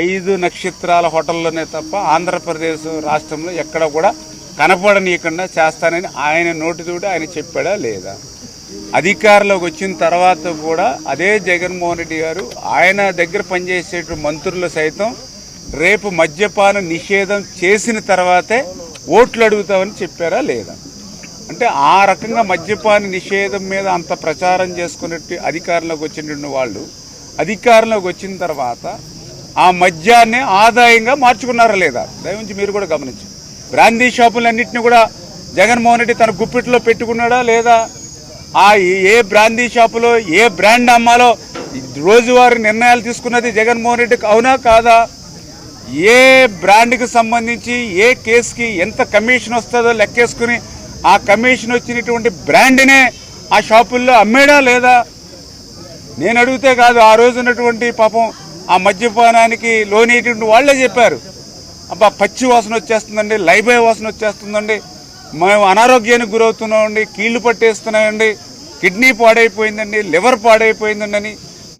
ఐదు నక్షత్రాల హోటల్లోనే తప్ప ఆంధ్రప్రదేశ్ రాష్ట్రంలో ఎక్కడ కూడా కనపడనీయకుండా చేస్తానని ఆయన నోటితోటి ఆయన చెప్పాడా లేదా? అధికారంలోకి వచ్చిన తర్వాత కూడా అదే జగన్మోహన్ రెడ్డి గారు ఆయన దగ్గర పనిచేసే మంత్రులు సైతం రేపు మద్యపాన నిషేధం చేసిన తర్వాతే ఓట్లు అడుగుతామని చెప్పారా లేదా? అంటే ఆ రకంగా మద్యపాన నిషేధం మీద అంత ప్రచారం చేసుకున్నట్టు అధికారంలోకి వచ్చినటువంటి వాళ్ళు అధికారంలోకి వచ్చిన తర్వాత ఆ మద్యాన్ని ఆదాయంగా మార్చుకున్నారా లేదా? దయవుంచి మీరు కూడా గమనించు. బ్రాందీ షాపులన్నింటినీ కూడా జగన్మోహన్ రెడ్డి తన గుప్పిట్లో పెట్టుకున్నాడా లేదా? ఆ ఏ బ్రాందీ షాపులో ఏ బ్రాండ్ అమ్మాలో రోజువారీ నిర్ణయాలు తీసుకున్నది జగన్మోహన్ రెడ్డికి అవునా కాదా? ఏ బ్రాండ్కి సంబంధించి ఏ కేసుకి ఎంత కమిషన్ వస్తుందో లెక్కేసుకుని ఆ కమిషన్ వచ్చినటువంటి బ్రాండ్నే ఆ షాపుల్లో అమ్మేడా లేదా? నేను అడిగితే కాదు ఆ రోజు ఉన్నటువంటి పాపం ఆ మద్యపానానికి లోనేటువంటి వాళ్ళే చెప్పారు. అబ్బా పచ్చి వాసన వచ్చేస్తుందండి లైబాయ్ వాసన వచ్చేస్తుందండి. మేము అనారోగ్యానికి గురవుతున్నామండి కీళ్ళు పట్టేస్తున్నాయండి కిడ్నీ పాడైపోయిందండి లివర్ పాడైపోయిందండి అని